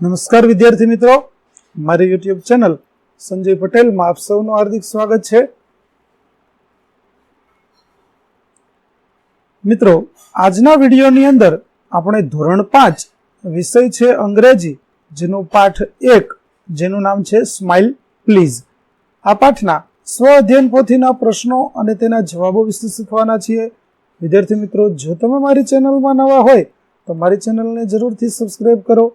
નમસ્કાર વિદ્યાર્થી મિત્રો. મારી યુટ્યુબ ચેનલ સંજય પટેલમાં આપ સૌનું હાર્દિક સ્વાગત છે. મિત્રો, આજના વિડીયોની અંદર આપણે ધોરણ પાંચ વિષય છે અંગ્રેજી, જેનો પાઠ એક, જેનું નામ છે સ્માઇલ પ્લીઝ આ પાઠના સ્વ અધ્યયન પોથીના પ્રશ્નો અને તેના જવાબો વિશે શીખવાના છીએ. વિદ્યાર્થી મિત્રો, જો તમે મારી ચેનલમાં નવા હોય તો મારી ચેનલને જરૂરથી સબસ્ક્રાઈબ કરો.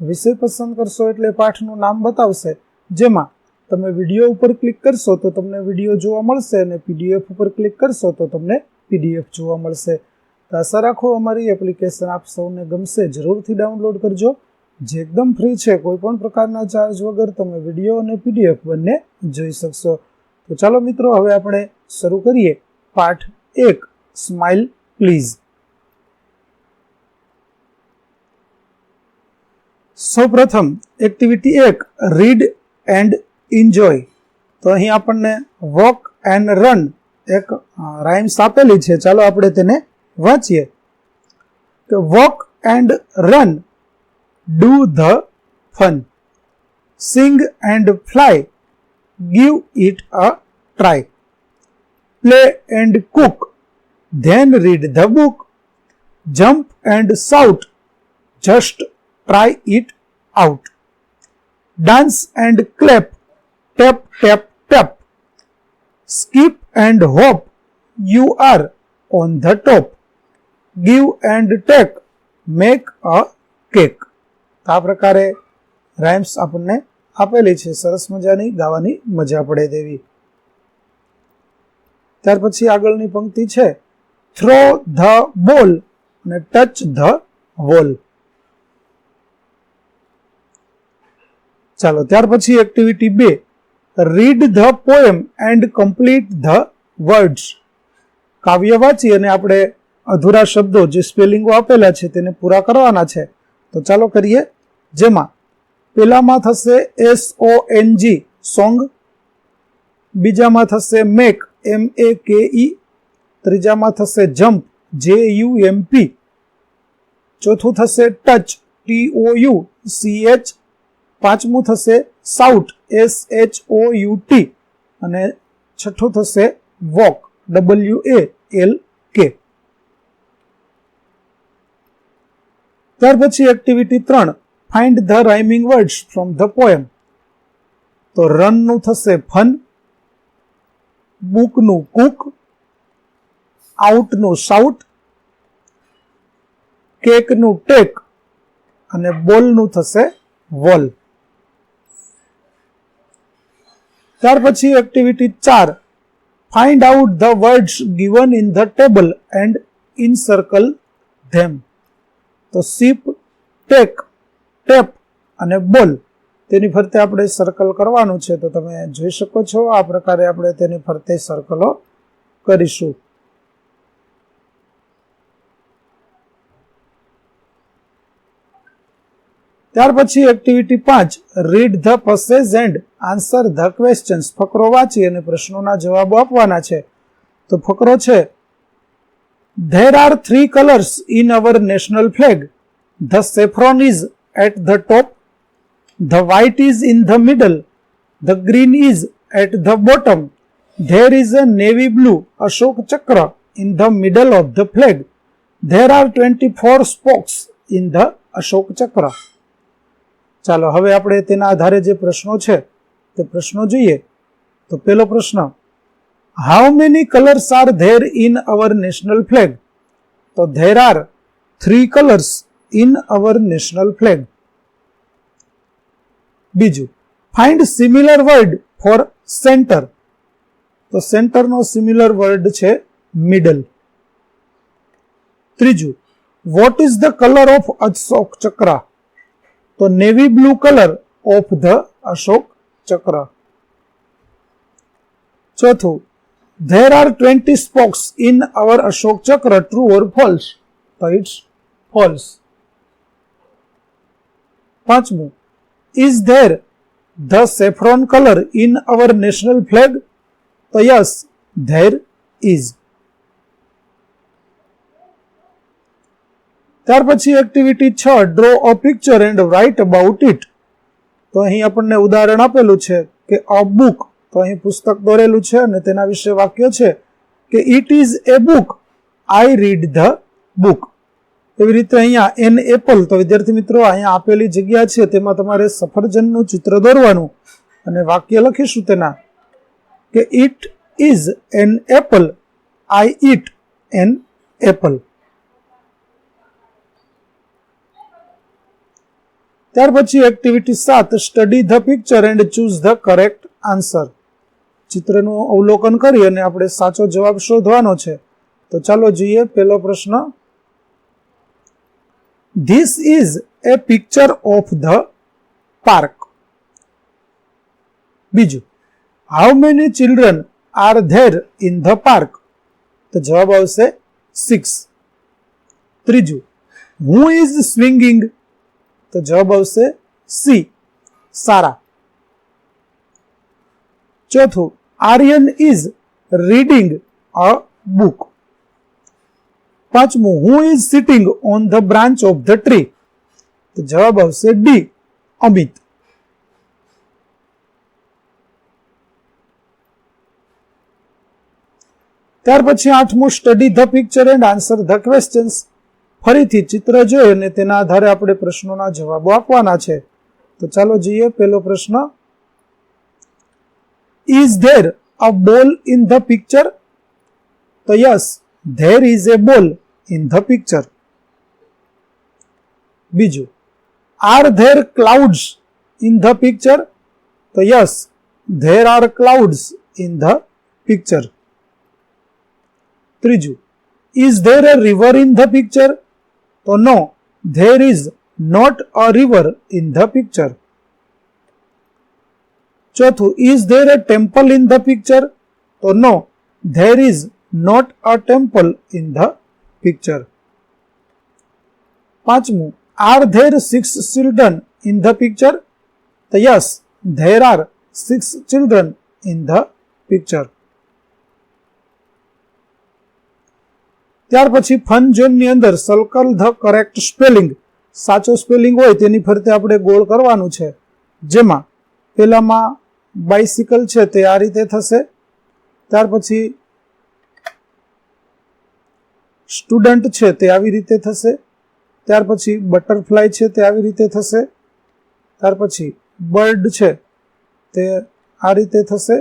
વિષય પસંદ કરશો એટલે પાઠનું નામ બતાવશે, જેમાં તમે વીડિયો ઉપર ક્લિક કરશો તો તમને વીડિયો જોવા મળશે અને પીડીએફ ઉપર ક્લિક કરશો તો તમને પીડીએફ જોવા મળશે. તો આશા રાખો અમારી એપ્લિકેશન આપ સૌને ગમશે, જરૂરથી ડાઉનલોડ કરજો. જે એકદમ ફ્રી છે, કોઈ પણ પ્રકારના ચાર્જ વગર તમે વીડિયો અને પીડીએફ બંને જોઈ શકશો. તો ચાલો મિત્રો, હવે આપણે શરૂ કરીએ. પાઠ એક સ્માઇલ પ્લીઝ સૌપ્રથમ એક્ટિવિટી એક રીડ એન્ડ એન્જોય તો અહીં આપણને વોક એન્ડ રન એક રાઇમ્સ આપેલી છે. ચાલો આપણે તેને વાંચીએ. કે walk and run do the fun sing and fly give it a try play and cook then read the book jump and shout just try it out. Dance and clap, tap, tap, tap. Skip and hop, you are on the top. Give and take, make a cake. આ પ્રકારે rhymes આપણને આપેલી છે સરસ મજાની ગાવાની મજા પડે તેવી ત્યાર પછી આગળની પંક્તિ છે થ્રો ધ બોલ અને ટચ ધ વોલ ચાલો, ત્યાર પછી એક્ટિવિટી બે. Read the poem and complete the words કાવ્ય વાંચી અને આપણે અધૂરા શબ્દો જે સ્પેલિંગો આપેલા છે તેને પૂરા કરવાના છે. તો ચાલો કરીએ. જેમાં, પેલામાં થશે S O N G song બીજામાં થશે make M A K E ત્રીજામાં થશે jump J U M P ચોથું થશે touch T O U C H પાંચમું થશે shout S H O U T અને છઠ્ઠું થશે walk W A L K ત્યાર પછી એક્ટિવિટી ત્રણ find the rhyming words from the poem તો રનનું થશે ફન બુકનું કુક આઉટનું સાઉટ કેકનું ટેક અને બોલનું થશે વોલ. ત્યાર પછી એક્ટિવિટી ચાર. Find out the words given in the table and encircle them તો સીપ ટેક ટેપ અને બોલ. તેની ફરતે આપણે સર્કલ કરવાનું છે. તો તમે જોઈ શકો છો, આ પ્રકારે આપણે તેની ફરતે સર્કલો કરીશું. ત્યાર પછી એક્ટિવિટી પાંચ. Read the passage and answer the questions ફકરો વાંચી અને પ્રશ્નોના જવાબો આપવાના છે. તો ફકરો છે there are three colours in our national flag the saffron is at the top the white is in the middle the green is at the bottom there is a navy blue Ashok Chakra in the middle of the flag there are twenty four spokes in the Ashok Chakra ચાલો, હવે આપણે તેના આધારે જે પ્રશ્નો છે, તે પ્રશ્નો જોઈએ. તો પેલો પ્રશ્ન how many colours are there in our national flag તો there are three colours in our national flag બીજું find similar word for centre તો સેન્ટરનો સિમિલર વર્ડ છે મિડલ ત્રીજું what is the colour of Ashok Chakra તો navy blue colour of the Ashok Chakra ચોથું there are twenty spokes in our Ashok Chakra true or false તો it's false પાંચમું is there the saffron colour in our national flag તો yes there is ત્યાર પછી activity છ draw a picture and write about it તો અહીં આપણને ઉદાહરણ આપેલું છે કે અ બુક તો અહીં પુસ્તક દોરેલું છે અને તેના વિશે વાક્ય છે કે it is a book I read the book એવી રીતે અહીંયા એન એપલ તો વિદ્યાર્થી મિત્રો અહીંયા આપેલી જગ્યા છે, તેમાં તમારે સફરજનનું ચિત્ર દોરવાનું. અને વાક્ય લખીશું તેના. કે it is an apple I eat an apple ત્યાર પછી એક્ટિવિટી સાત study the picture and choose the correct answer ચિત્રનું અવલોકન કરી અને આપણે સાચો જવાબ શોધવાનો છે. તો ચાલો જોઈએ પહેલો પ્રશ્ન. This is a picture of the park બીજું how many children are there in the park તો જવાબ આવશે સિક્સ ત્રીજું હુ ઇઝ સ્વિંગિંગ તો જવાબ આવશે સી સારા ચોથું Aryan is reading a book પાંચમું who is sitting on the branch of the tree તો જવાબ આવશે ડી અમિત ત્યાર પછી આઠમું study the picture and answer the questions ફરીથી ચિત્ર જોઈ અને તેના આધારે આપણે પ્રશ્નોના જવાબો આપવાના છે. તો ચાલો જોઈએ પેલો પ્રશ્ન. Is there a ball in the picture તો yes there is a ball in the picture બીજું are there clouds in the picture તો yes there are clouds in the picture ત્રીજું is there a river in the picture So no, there is not a river in the picture. Chathu, is there a temple in the picture? So no, there is not a temple in the picture. Pachmu, are there six children in the picture? Yes, there are six children in the picture. ત્યાર પછી fun ઝોનની અંદર circle the correct spelling, સાચો spelling હોય તેની ફરતે આપણે ગોળ કરવાનું છે. જેમાં પહેલામાં બાઇસિકલ છે તે આ રીતે થશે. ત્યાર પછી સ્ટુડન્ટ છે તે આવી રીતે થશે. ત્યાર પછી બટરફ્લાય છે તે આવી રીતે થશે. ત્યાર પછી બર્ડ છે તે આ રીતે થશે.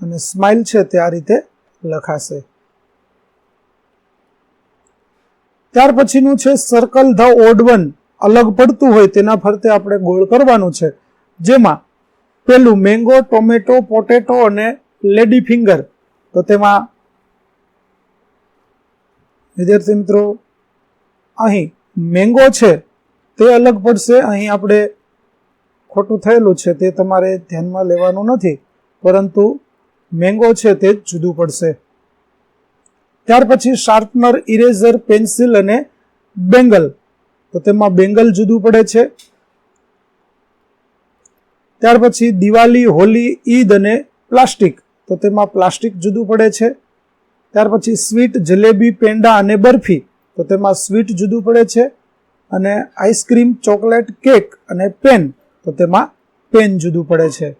અને સ્માઇલ છે તે આ રીતે લખાશે. ત્યાર પછીનું છે સર્કલ ધ ઓડ વન અલગ પડતું હોય તેના ફરતે આપણે ગોળ કરવાનું છે. જેમાં પેલું મેંગો ટોમેટો પોટેટો અને લેડી ફિંગર તો તેમાં વિદ્યાર્થી મિત્રો, અહીં મેંગો છે, તે અલગ પડશે. અહીં આપણે ખોટું થયેલું છે, તે તમારે ધ્યાનમાં લેવાનું નથી. પરંતુ મેંગો છે, તે જુદું પડશે. ત્યાર પછી શાર્પનર, ઇરેઝર, પેન્સિલ અને બેંગલ. તો તેમાં બેંગલ જુદું પડે છે. ત્યાર પછી દિવાળી હોલી, ઈદ અને પ્લાસ્ટિક. તો તેમાં પ્લાસ્ટિક જુદું પડે છે. ત્યાર પછી સ્વીટ, જલેબી, પેંડા અને બરફી. તો તેમાં સ્વીટ જુદું પડે છે અને આઈસ્ક્રીમ, ચોકલેટ, કેક અને પેન. તો તેમાં પેન જુદું પડે છે.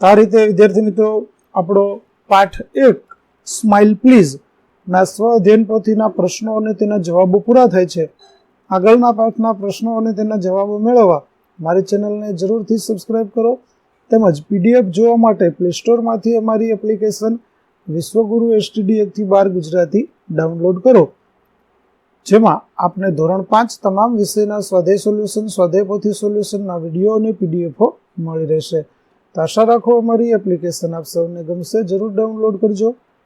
આ રીતે, વિદ્યાર્થી મિત્રો, આપણો પાઠ એક સ્માઇલ, પ્લીઝ. ના સ્વ અધ્યયન પોથીના પ્રશ્નો અને તેના જવાબો પૂરા થાય છે. આગળના પાઠના પ્રશ્નો અને તેના જવાબો મેળવવા મારી ચેનલને જરૂરથી સબસ્ક્રાઇબ કરો તેમજ પીડીએફ જોવા માટે પ્લે સ્ટોરમાંથી અમારી એપ્લિકેશન વિશ્વગુરુ એસટીડી એકથી બાર ગુજરાતી ડાઉનલોડ કરો. જેમાં આપને ધોરણ પાંચ તમામ વિષયના સ્વાધ્યાય સોલ્યુશન સ્વાધ્યાય પોથી સોલ્યુશનના વીડિયો અને પીડીએફો મળી રહેશે. તો આશા રાખો અમારી એપ્લિકેશન આપ સૌને ગમશે. જરૂર ડાઉનલોડ કરજો.